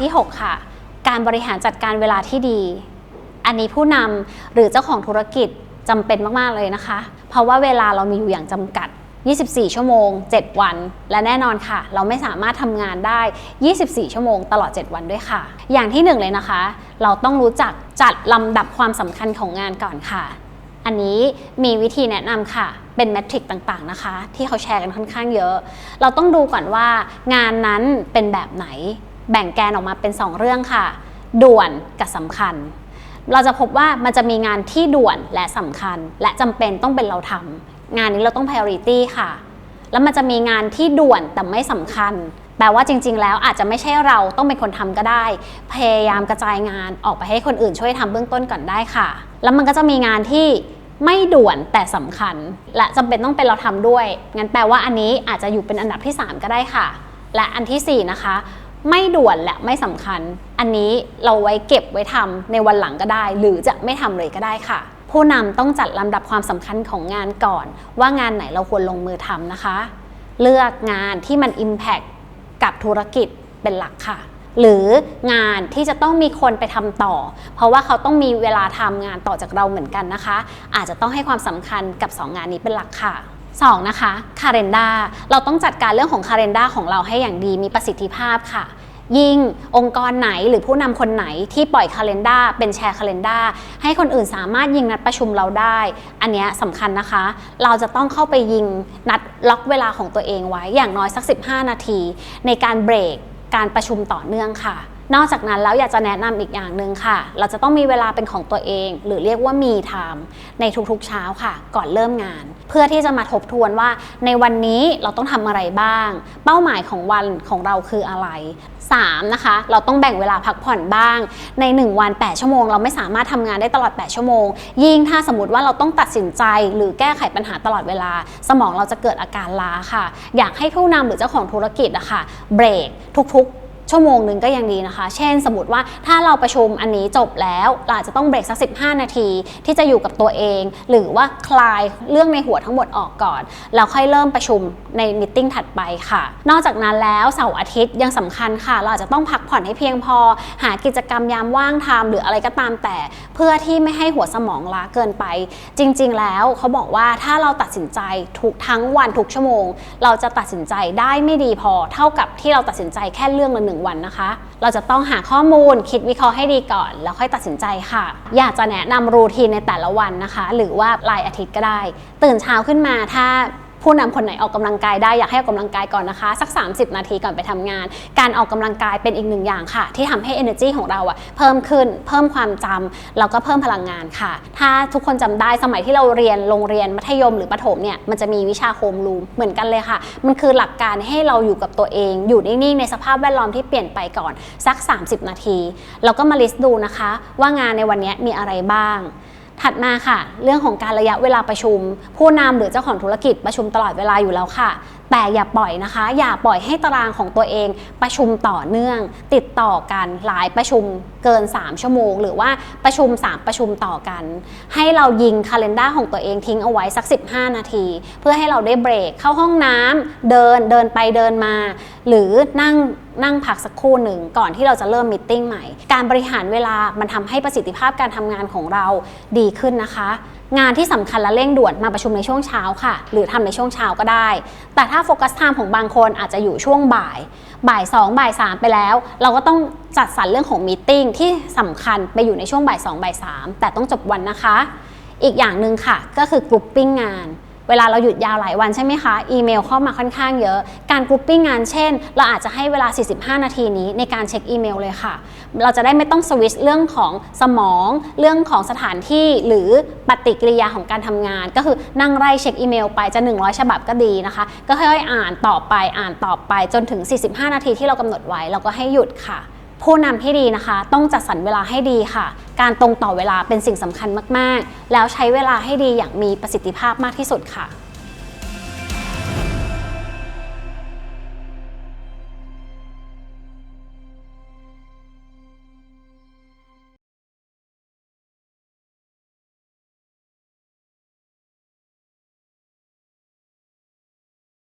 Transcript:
ที่ 6 ค่ะ การบริหารจัดการเวลาที่ดี อันนี้ผู้นำหรือเจ้าของธุรกิจจำเป็นมาก ๆ เลยนะคะ เพราะว่าเวลาเรามีอยู่อย่างจำกัด 24 ชั่วโมง 7 วัน และแน่นอนค่ะ เราไม่สามารถทำงานได้ 24 ชั่วโมงตลอด 7 วันด้วยค่ะ อย่างที่หนึ่งเลยนะคะ เราต้องรู้จักจัดลำดับความสำคัญของงานก่อนค่ะ อันนี้มีวิธีแนะนำค่ะ เป็นแมทริกต่างๆนะคะ ที่เขาแชร์กันค่อนข้างเยอะ เราต้องดูก่อนว่างานนั้นเป็นแบบไหน แบ่งแกนออกมาเป็น 2 เรื่องค่ะ ด่วนกับสำคัญ เราจะพบว่ามันจะมีงานที่ด่วนและสำคัญ และจำเป็นต้องเป็นเราทำงานนี้เราต้อง priority ค่ะ แล้วมันจะมีงานที่ด่วนแต่ไม่สำคัญ แปลว่าจริง ๆ แล้วอาจจะไม่ใช่เราต้องเป็นคนทำก็ได้ พยายามกระจายงานออกไปให้คนอื่นช่วยทำเบื้องต้นก่อนได้ค่ะ แล้วมันก็จะมีงานที่ไม่ด่วนแต่สำคัญ และจำเป็นต้องเป็นเราทำด้วย งั้นแปลว่าอันนี้อาจจะอยู่เป็นอันดับที่ 3 ก็ได้ค่ะ และอันทีสี่4 นะคะ ไม่ด่วนและไม่สำคัญ อันนี้เราไว้เก็บไว้ทำในวันหลังก็ได้ หรือจะไม่ทำเลยก็ได้ค่ะ ผู้นำต้องจัดลำดับความสำคัญของงานก่อน ว่างานไหนเราควรลงมือทำนะคะ เลือกงานที่มัน Impact กับธุรกิจเป็นหลักค่ะ หรืองานที่จะต้องมีคนไปทำต่อ เพราะว่าเขาต้องมีเวลาทำงานต่อจากเราเหมือนกันนะคะ อาจจะต้องให้ความสำคัญกับ 2 งานนี้เป็นหลักค่ะ 2. นะคะคาเรนดาเราต้องจัดการเรื่องของคาเรนดาของเราให้อย่างดีมีประสิทธิภาพค่ะ ยิ่งองค์กรไหนหรือผู้นำคนไหนที่ปล่อยคาเรนดาเป็นแชร์คาเรนดาให้คนอื่นสามารถยิงนัดประชุมเราได้ อันเนี้ยสำคัญนะคะ เราจะต้องเข้าไปยิงนัดล็อกเวลาของตัวเองไว้อย่างน้อยสัก 15 นาที ในการเบรกการประชุมต่อเนื่องค่ะ นอกจากนั้นแล้วอยากจะแนะนำอีกอย่างหนึ่งค่ะ เราจะต้องมีเวลาเป็นของตัวเอง หรือเรียกว่ามีไทม์ในทุกๆเช้าค่ะ ก่อนเริ่มงาน เพื่อที่จะมาทบทวนว่า ในวันนี้เราต้องทำอะไรบ้าง เป้าหมายของวันของเราคืออะไร 3. นะคะ เราต้องแบ่งเวลาพักผ่อนบ้าง ใน 1 วัน 8 ชั่วโมง เราไม่สามารถทำงานได้ตลอด 8 ชั่วโมง ยิ่งถ้าสมมติว่าเราต้องตัดสินใจหรือแก้ไขปัญหาตลอดเวลา สมองเราจะเกิดอาการล้าค่ะ อยากให้ผู้นำหรือเจ้าของธุรกิจอะค่ะเบรกทุกๆ ชั่วโมงหนึ่งก็ยังดีนะคะ เช่นสมมติว่าถ้าเราประชุมอันนี้จบแล้วเราจะต้องเบรกสัก 15 นาที ที่จะอยู่กับตัวเอง หรือว่าคลายเรื่องในหัวทั้งหมดออกก่อนแล้วค่อยเริ่มประชุมในมิ팅ถัดไปค่ะ นอกจากนั้นแล้วเสาร์อาทิตย์ยังสำคัญค่ะ เราอาจจะต้องพักผ่อนให้เพียงพอ หากิจกรรมยามว่างทำหรืออะไรก็ตามแต่ เพื่อที่ไม่ให้หัวสมองล้าเกินไป จริง ๆ แล้วเขาบอกว่าถ้าเราตัดสินใจทุกทั้งวันทุกชั่วโมง เราจะตัดสินใจได้ไม่ดีพอเท่ากับที่เราตัดสินใจแค่เรื่องละหนึ่งวันนะคะ เราจะต้องหาข้อมูลคิดวิเคราะห์ให้ดีก่อน แล้วค่อยตัดสินใจค่ะ อยากจะแนะนำรูทีนในแต่ละวันนะคะ หรือว่ารายอาทิตย์ก็ได้ ตื่นเช้าขึ้นมาถ้า ผู้นำคนไหนออกกำลังกายได้อยากให้ออกกำลังกายก่อนนะคะ สัก 30 นาทีก่อนไปทำงาน การออกกำลังกายเป็นอีกหนึ่งอย่างค่ะ ที่ทำให้ energy ของเราอะเพิ่มขึ้นเพิ่มความจำแล้วก็เพิ่มพลังงานค่ะ ถ้าทุกคนจำได้สมัยที่เราเรียนโรงเรียนมัธยมหรือประถมเนี่ยมันจะมีวิชาโฮมรูมเหมือนกันเลยค่ะ มันคือหลักการให้เราอยู่กับตัวเอง อยู่นิ่งๆในสภาพแวดล้อมที่เปลี่ยนไปก่อนสัก 30 นาที แล้วก็มาลิสต์ดูนะคะ ว่างานในวันนี้มีอะไรบ้าง ถัดมาค่ะ เรื่องของการระยะเวลาประชุม ผู้นำหรือเจ้าของธุรกิจประชุมตลอดเวลาอยู่แล้วค่ะแต่อย่าปล่อยนะคะ อย่าปล่อยให้ตารางของตัวเองประชุมต่อเนื่อง ติดต่อกันหลายประชุมเกิน 3 ชั่วโมง หรือว่าประชุม 3 ประชุมต่อกัน ให้เรายิงคาล endar ของตัวเองทิ้งเอาไว้สัก 15 นาที เพื่อให้เราได้เบรกเข้าห้องน้ำเดินเดินไปเดินมา หรือนั่งนั่งพักสักครู่หนึ่งก่อนที่เราจะเริ่มมิ팅ใหม่ การบริหารเวลามันทำให้ประสิทธิภาพการทำงานของเราดีขึ้นนะคะ งานที่สำคัญและเร่งด่วนมาประชุมในช่วงเช้าค่ะ หรือทำในช่วงเช้าก็ได้ แต่ถ้าโฟกัสไทม์ของบางคนอาจจะอยู่ช่วงบ่าย บ่าย2บ่าย3ไปแล้ว เราก็ต้องจัดสรรเรื่องของมีติ้งที่สำคัญไปอยู่ในช่วงบ่าย2บ่าย3แต่ต้องจบวันนะคะ อีกอย่างหนึ่งค่ะก็คือกรุ๊ปปิ้งงาน เวลาเราหยุดยาวหลายวันใช่ไหมคะ อีเมลเข้ามาค่อนข้างเยอะ การกรุ๊ปปิ้งงานเช่น เราอาจจะให้เวลา 45 นาทีนี้ในการเช็คอีเมลเลยค่ะ เราจะได้ไม่ต้องสวิตชเรื่องของสมอง เรื่องของสถานที่หรือปฏิกิริยาของการทำงาน ก็คือนั่งไล่เช็คอีเมลไปจะ 100 ฉบับก็ดีนะคะ ก็ค่อยๆอ่านต่อไปอ่านต่อไปจนถึง 45 นาทีที่เรากำหนดไว้เราก็ให้หยุดค่ะ ผู้นำที่ดีนะคะ ต้องจัดสรรเวลาให้ดีค่ะ การตรงต่อเวลาเป็นสิ่งสำคัญมาก ๆ แล้วใช้เวลาให้ดีอย่างมีประสิทธิภาพมากที่สุดค่ะ